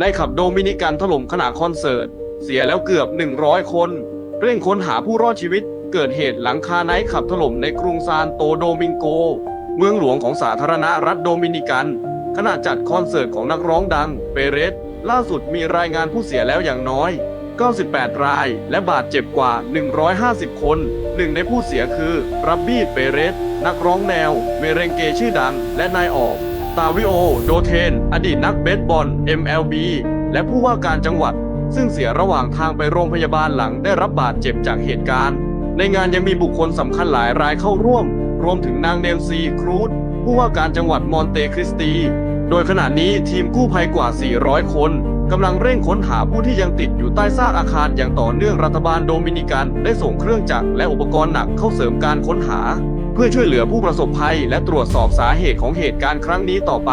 ในขับโดมินิกันถล่มขณะคอนเสิร์ต เสียแล้วเกือบ 100 คน เร่งค้นหาผู้รอดชีวิต เกิดเหตุหลังคาไนท์ขับถล่มในกรุงซานโตโดมิงโก เมืองหลวงของสาธารณรัฐโดมินิกัน ขณะจัดคอนเสิร์ตของนักร้องดังเปเรส ล่าสุดมีรายงานผู้เสียแล้วอย่างน้อย 98 ราย และบาดเจ็บกว่า 150 คน หนึ่งในผู้เสียคือรับบี้เปเรส นักร้องแนวเมเรงเกชื่อดังและนายออก ตาวิโอ โดเทน อดีตนักเบสบอล MLB และผู้ว่าการจังหวัด ซึ่งเสียระหว่างทางไปโรงพยาบาลหลังได้รับบาดเจ็บจากเหตุการณ์ ในงานยังมีบุคคลสำคัญหลายรายเข้าร่วม รวมถึงนางเนลซีครูดผู้ว่าการจังหวัดมอนเตคริสตี โดยขณะนี้ทีมกู้ภัยกว่า 400 คนกำลังเร่งค้นหาผู้ที่ยังติดอยู่ใต้ซากอาคารอย่างต่อเนื่องรัฐบาลโดมินิกัน ได้ส่งเครื่องจักรและอุปกรณ์หนักเข้าเสริมการค้นหา เพื่อช่วยเหลือผู้ประสบภัย และตรวจสอบสาเหตุของเหตุการณ์ครั้งนี้ต่อไป